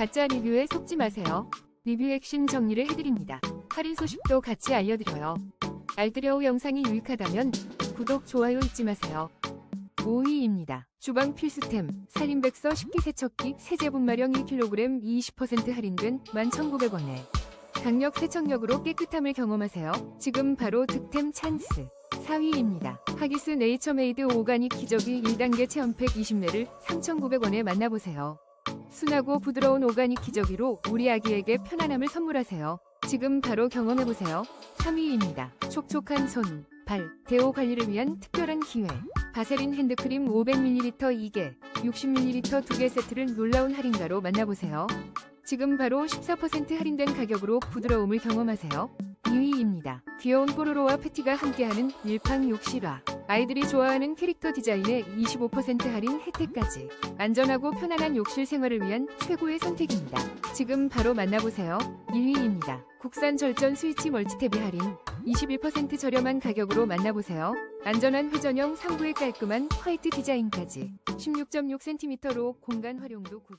가짜 리뷰에 속지 마세요. 리뷰 핵심 정리를 해드립니다. 할인 소식도 같이 알려드려요. 알뜰여우 영상이 유익하다면 구독, 좋아요 잊지 마세요. 5위입니다. 주방 필수템, 살림백서 식기 세척기 세제 분마령 1kg 20% 할인된 11,900원에 강력 세척력으로 깨끗함을 경험하세요. 지금 바로 득템 찬스. 4위입니다. 하기스 네이처메이드 오가닉 기저귀 1단계 체험팩 20매를 3,900원에 만나보세요. 순하고 부드러운 오가닉 기저귀로 우리 아기에게 편안함을 선물하세요. 지금 바로 경험해보세요. 3위입니다. 촉촉한 손, 발, 대호 관리를 위한 특별한 기회. 바세린 핸드크림 500ml 2개, 60ml 2개 세트를 놀라운 할인가로 만나보세요. 지금 바로 14% 할인된 가격으로 부드러움을 경험하세요. 2위입니다. 귀여운 뽀로로와 패티가 함께하는 일팡 욕실화. 아이들이 좋아하는 캐릭터 디자인에 25% 할인 혜택까지. 안전하고 편안한 욕실 생활을 위한 최고의 선택입니다. 지금 바로 만나보세요. 1위입니다. 국산 절전 스위치 멀티탭이 할인. 21% 저렴한 가격으로 만나보세요. 안전한 회전형 상부의 깔끔한 화이트 디자인까지. 16.6cm로 공간 활용도 굿.